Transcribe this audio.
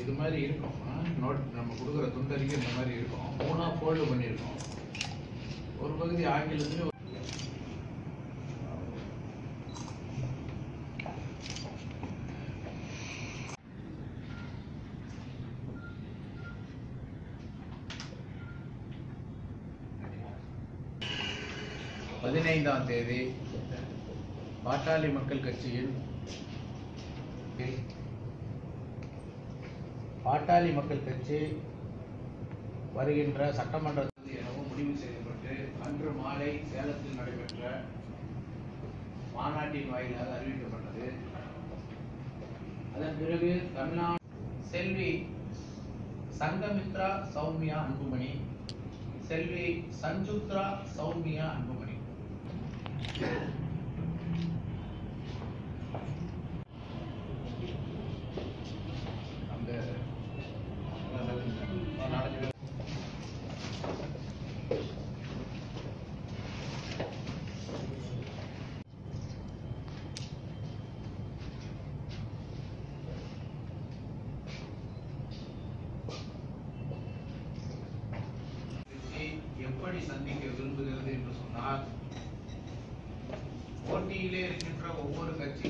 இது மாதிரி இருக்கும். நோட் நம்ம கொடுக்குற துண்டறிக்கை இந்த மாதிரி இருக்கும். மூணா ஃபோல்டு பண்ணியிருக்கோம். ஒரு பகுதி ஆங்கிலத்துலேயும் பதினைந்தாம் தேதி பாட்டாளி மக்கள் கட்சியின் பாட்டாளி மக்கள் கட்சி வருகின்ற சட்டமன்றத்தில் எனவும் முடிவு செய்யப்பட்டு அன்று மாலை சேலத்தில் நடைபெற்ற மாநாட்டின் வாயிலாக அறிவிக்கப்பட்டது. அதன் பிறகு தமிழ்நாடு செல்வி சங்கமித்ரா சௌமியா அன்புமணி செல்வி சஞ்சுத்ரா சௌமியா அன்புமணி. எப்படி சந்திக்க விரும்புகிறது என்று சொன்னால் போட்டியிலே இருக்கின்ற ஒவ்வொரு கட்சி